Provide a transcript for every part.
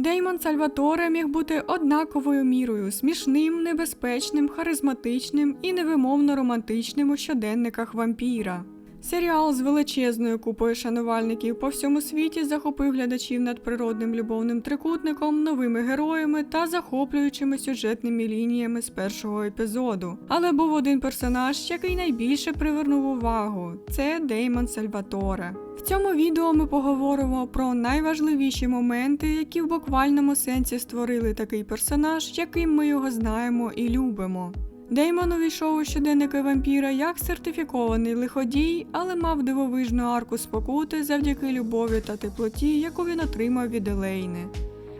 Деймон Сальваторе міг бути однаковою мірою смішним, небезпечним, харизматичним і невимовно романтичним у щоденниках вампіра. Серіал з величезною купою шанувальників по всьому світі захопив глядачів надприродним любовним трикутником, новими героями та захоплюючими сюжетними лініями з першого епізоду. Але був один персонаж, який найбільше привернув увагу це Деймон Сальваторе. В цьому відео ми поговоримо про найважливіші моменти, які в буквальному сенсі створили такий персонаж, яким ми його знаємо і любимо. Деймон увійшов у щоденники вампіра як сертифікований лиходій, але мав дивовижну арку спокути завдяки любові та теплоті, яку він отримав від Елейни.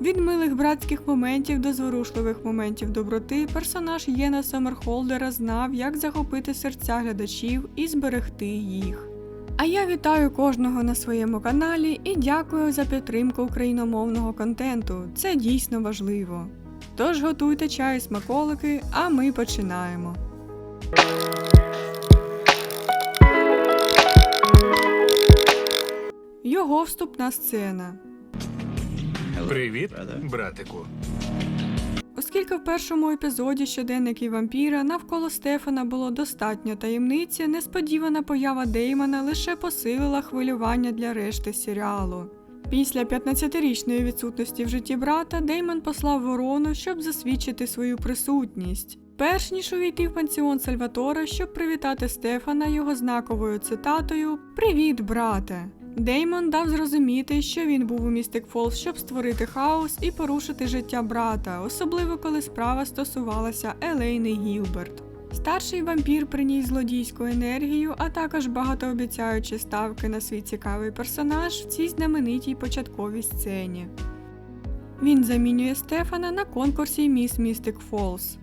Від милих братських моментів до зворушливих моментів доброти персонаж Єна Саммерхолдера знав, як захопити серця глядачів і зберегти їх. А я вітаю кожного на своєму каналі і дякую за підтримку україномовного контенту. Це дійсно важливо. Тож готуйте чай і смаколики, а ми починаємо. Його вступна сцена. Привіт, братику. Оскільки в першому епізоді щоденників вампіра навколо Стефана було достатньо таємниці, несподівана поява Деймона лише посилила хвилювання для решти серіалу. Після 15-річної відсутності в житті брата Деймон послав ворону, щоб засвідчити свою присутність. Перш ніж увійти в пансіон Сальватора, щоб привітати Стефана його знаковою цитатою Привіт, брате! Деймон дав зрозуміти, що він був у Містик Фолз, щоб створити хаос і порушити життя брата, особливо коли справа стосувалася Елейни Гілберт. Старший вампір приніс злодійську енергію, а також багатообіцяючі ставки на свій цікавий персонаж в цій знаменитій початковій сцені. Він замінює Стефана на конкурсі Міс Містик Фолз.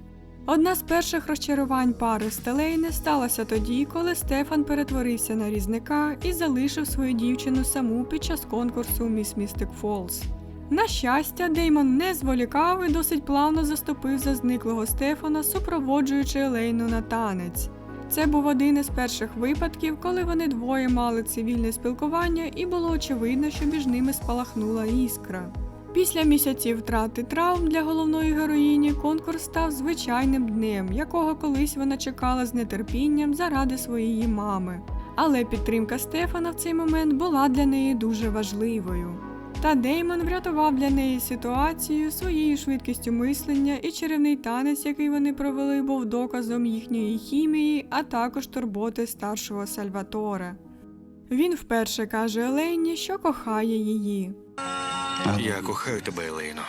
Одна з перших розчарувань пари Стелейни сталася тоді, коли Стефан перетворився на різника і залишив свою дівчину саму під час конкурсу Міс Містик Фолз. На щастя, Деймон не зволікав і досить плавно заступив за зниклого Стефана, супроводжуючи Елейну на танець. Це був один із перших випадків, коли вони двоє мали цивільне спілкування, і було очевидно, що між ними спалахнула іскра. Після місяців втрати травм для головної героїні конкурс став звичайним днем, якого колись вона чекала з нетерпінням заради своєї мами. Але підтримка Стефана в цей момент була для неї дуже важливою. Та Деймон врятував для неї ситуацію своєю швидкістю мислення, і чарівний танець, який вони провели, був доказом їхньої хімії, а також турботи старшого Сальваторе. Він вперше каже Елейні, що кохає її. Я кохаю тебе, Елейно.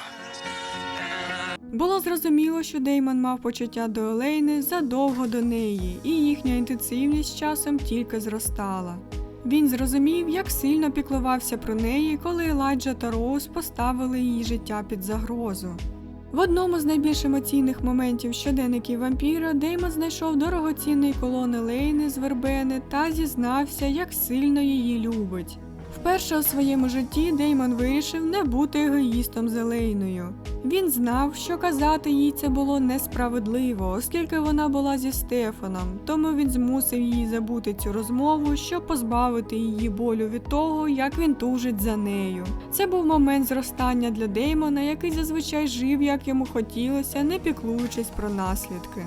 Було зрозуміло, що Деймон мав почуття до Елейни задовго до неї, і їхня інтенсивність з часом тільки зростала. Він зрозумів, як сильно піклувався про неї, коли Еладжа та Роуз поставили її життя під загрозу. В одному з найбільш емоційних моментів щоденників вампіра Деймон знайшов дорогоцінний колони Лейни з вербени та зізнався, як сильно її любить. Вперше у своєму житті Деймон вирішив не бути егоїстом з Елейною. Він знав, що казати їй це було несправедливо, оскільки вона була зі Стефаном, тому він змусив її забути цю розмову, щоб позбавити її болю від того, як він тужить за нею. Це був момент зростання для Деймона, який зазвичай жив, як йому хотілося, не піклуючись про наслідки.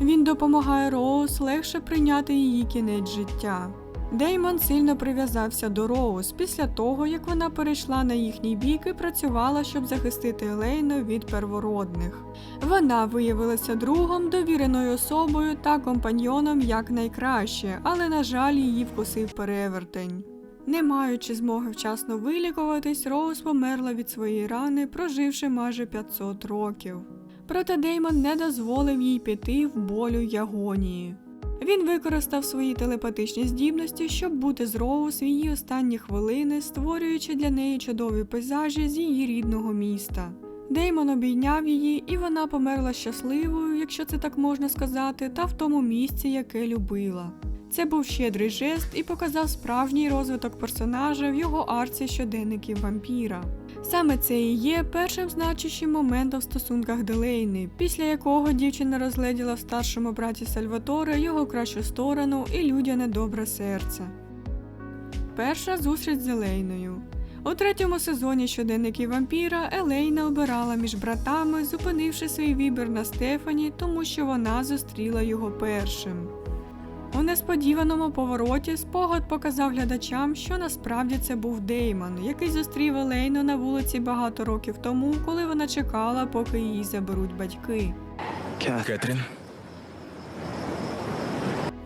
Він допомагає Роуз легше прийняти її кінець життя. Деймон сильно прив'язався до Роуз після того, як вона перейшла на їхній бік і працювала, щоб захистити Елейну від первородних. Вона виявилася другом, довіреною особою та компаньйоном якнайкраще, але, на жаль, її вкусив перевертень. Не маючи змоги вчасно вилікуватись, Роуз померла від своєї рани, проживши майже 500 років. Проте Деймон не дозволив їй піти в болю й агонії. Він використав свої телепатичні здібності, щоб бути з Роуз в останні хвилини, створюючи для неї чудові пейзажі з її рідного міста. Деймон обійняв її, і вона померла щасливою, якщо це так можна сказати, та в тому місці, яке любила. Це був щедрий жест і показав справжній розвиток персонажа в його арці щоденників вампіра. Саме це і є першим значущим моментом в стосунках Делейни, після якого дівчина розгледіла в старшому браті Сальваторе його кращу сторону і людяне добре серце. Перша зустріч з Елейною. У третьому сезоні щоденників вампіра Елейна обирала між братами, зупинивши свій вибір на Стефані, тому що вона зустріла його першим. У несподіваному повороті спогад показав глядачам, що насправді це був Деймон, який зустрів Елейну на вулиці багато років тому, коли вона чекала, поки її заберуть батьки. Кетрін,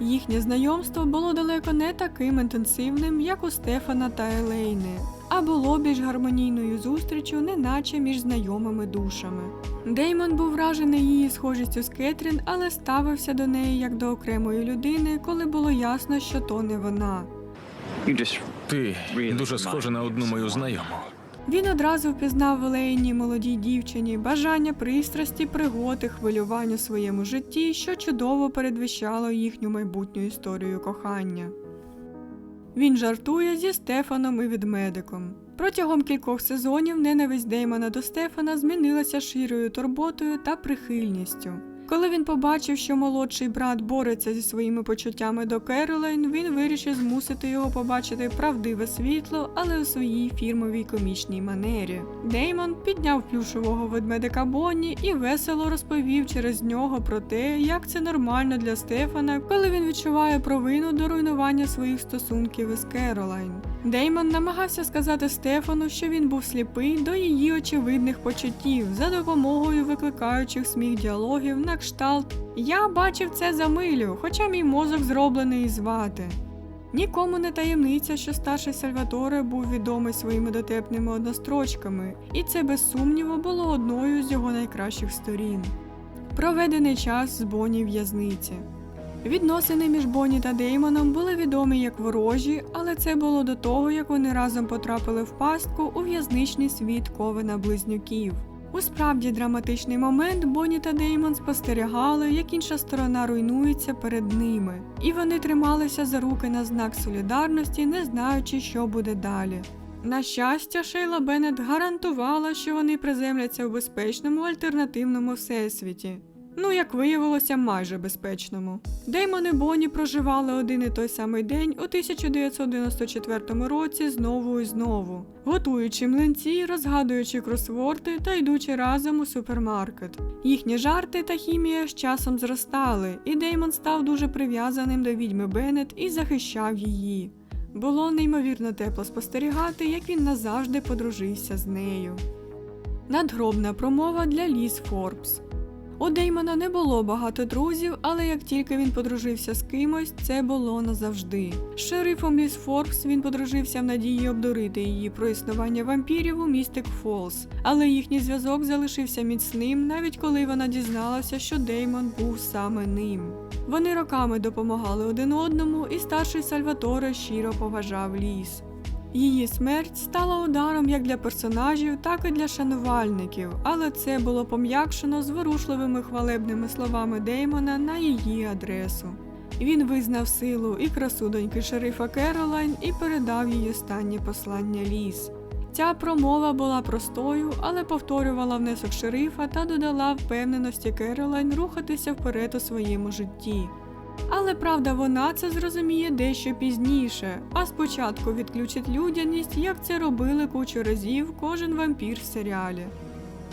Їхнє знайомство було далеко не таким інтенсивним, як у Стефана та Елейни, було більш гармонійною зустрічю, неначе між знайомими душами. Деймон був вражений її схожістю з Кетрін, але ставився до неї як до окремої людини, коли було ясно, що то не вона. ти дуже схожа на одну мою знайому. Він одразу впізнав в Елейні молодій дівчині бажання пристрасті, пригоди, хвилювань у своєму житті, що чудово передвіщало їхню майбутню історію кохання. Він жартує зі Стефаном і відмедиком. Протягом кількох сезонів ненависть Деймона до Стефана змінилася широю турботою та прихильністю. Коли він побачив, що молодший брат бореться зі своїми почуттями до Керолайн, він вирішив змусити його побачити правдиве світло, але у своїй фірмовій комічній манері. Деймон підняв плюшового ведмедика Бонні і весело розповів через нього про те, як це нормально для Стефана, коли він відчуває провину до руйнування своїх стосунків із Керолайн. Деймон намагався сказати Стефану, що він був сліпий до її очевидних почуттів за допомогою викликаючих сміх діалогів на кшталт Я бачив це за милю, хоча мій мозок зроблений із вати. Нікому не таємниця, що старший Сальваторе був відомий своїми дотепними однострочками, і це без сумніву було одною з його найкращих сторін. Проведений час з Бонні в'язниці. Відносини між Бонні та Деймоном були відомі як ворожі, але це було до того, як вони разом потрапили в пастку у в'язничний світ Ковена близнюків. У справді драматичний момент Бонні та Деймон спостерігали, як інша сторона руйнується перед ними, і вони трималися за руки на знак солідарності, не знаючи, що буде далі. На щастя, Шейла Беннет гарантувала, що вони приземляться у безпечному альтернативному всесвіті. Ну, як виявилося, майже безпечному. Деймон і Бонні проживали один і той самий день у 1994 році знову і знову, готуючи млинці, розгадуючи кросворди та йдучи разом у супермаркет. Їхні жарти та хімія з часом зростали, і Деймон став дуже прив'язаним до відьми Беннет і захищав її. Було неймовірно тепло спостерігати, як він назавжди подружився з нею. Надгробна промова для Ліз Форбс. У Деймона не було багато друзів, але як тільки він подружився з кимось, це було назавжди. З шерифом Ліз Форбс він подружився в надії обдурити її про існування вампірів у Містик Фолз, але їхній зв'язок залишився міцним, навіть коли вона дізналася, що Деймон був саме ним. Вони роками допомагали один одному, і старший Сальваторе щиро поважав ліс. Її смерть стала ударом як для персонажів, так і для шанувальників, але це було пом'якшено зворушливими хвалебними словами Деймона на її адресу. Він визнав силу і красу доньки шерифа Керолайн і передав їй останнє послання ліс. Ця промова була простою, але повторювала внесок шерифа та додала впевненості Керолайн рухатися вперед у своєму житті. Але правда, вона це зрозуміє дещо пізніше, а спочатку відключить людяність, як це робили кучу разів кожен вампір в серіалі.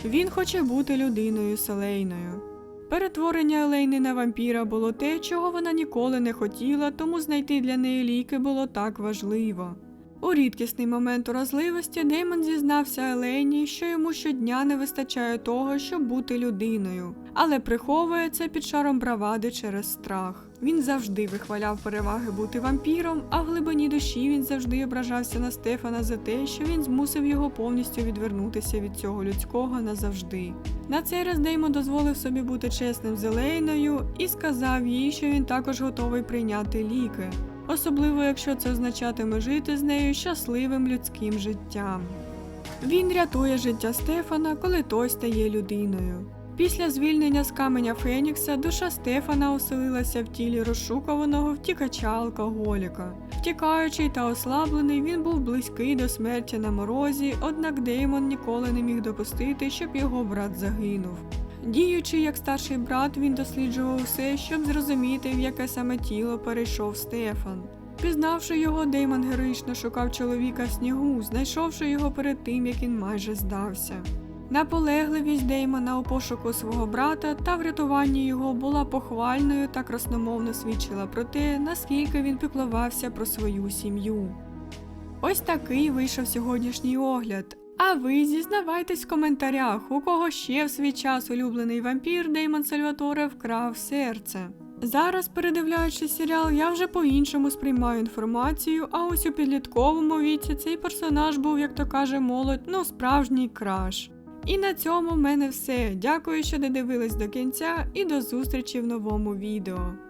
Він хоче бути людиною селейною. Перетворення Елейни на вампіра було те, чого вона ніколи не хотіла, тому знайти для неї ліки було так важливо. У рідкісний момент уразливості Деймон зізнався Елейні, що йому щодня не вистачає того, щоб бути людиною, але приховує це під шаром бравади через страх. Він завжди вихваляв переваги бути вампіром, а в глибині душі він завжди ображався на Стефана за те, що він змусив його повністю відвернутися від цього людського назавжди. На цей раз Деймон дозволив собі бути чесним з Елейною і сказав їй, що він також готовий прийняти ліки, особливо якщо це означатиме жити з нею щасливим людським життям. Він рятує життя Стефана, коли той стає людиною. Після звільнення з каменя Фенікса душа Стефана оселилася в тілі розшукуваного втікача-алкоголіка. Втікаючий та ослаблений, він був близький до смерті на морозі, однак Деймон ніколи не міг допустити, щоб його брат загинув. Діючи як старший брат, він досліджував усе, щоб зрозуміти, в яке саме тіло перейшов Стефан. Пізнавши його, Деймон героїчно шукав чоловіка в снігу, знайшовши його перед тим, як він майже здався. Наполегливість Деймона у пошуку свого брата та врятуванні його була похвальною та красномовно свідчила про те, наскільки він піклувався про свою сім'ю. Ось такий вийшов сьогоднішній огляд. А ви зізнавайтесь в коментарях, у кого ще в свій час улюблений вампір Деймон Сальваторе вкрав серце. Зараз, передивляючись серіал, я вже по-іншому сприймаю інформацію, а ось у підлітковому віці цей персонаж був, як то каже молодь, ну справжній краш. І на цьому в мене все. Дякую, що додивились до кінця, і до зустрічі в новому відео.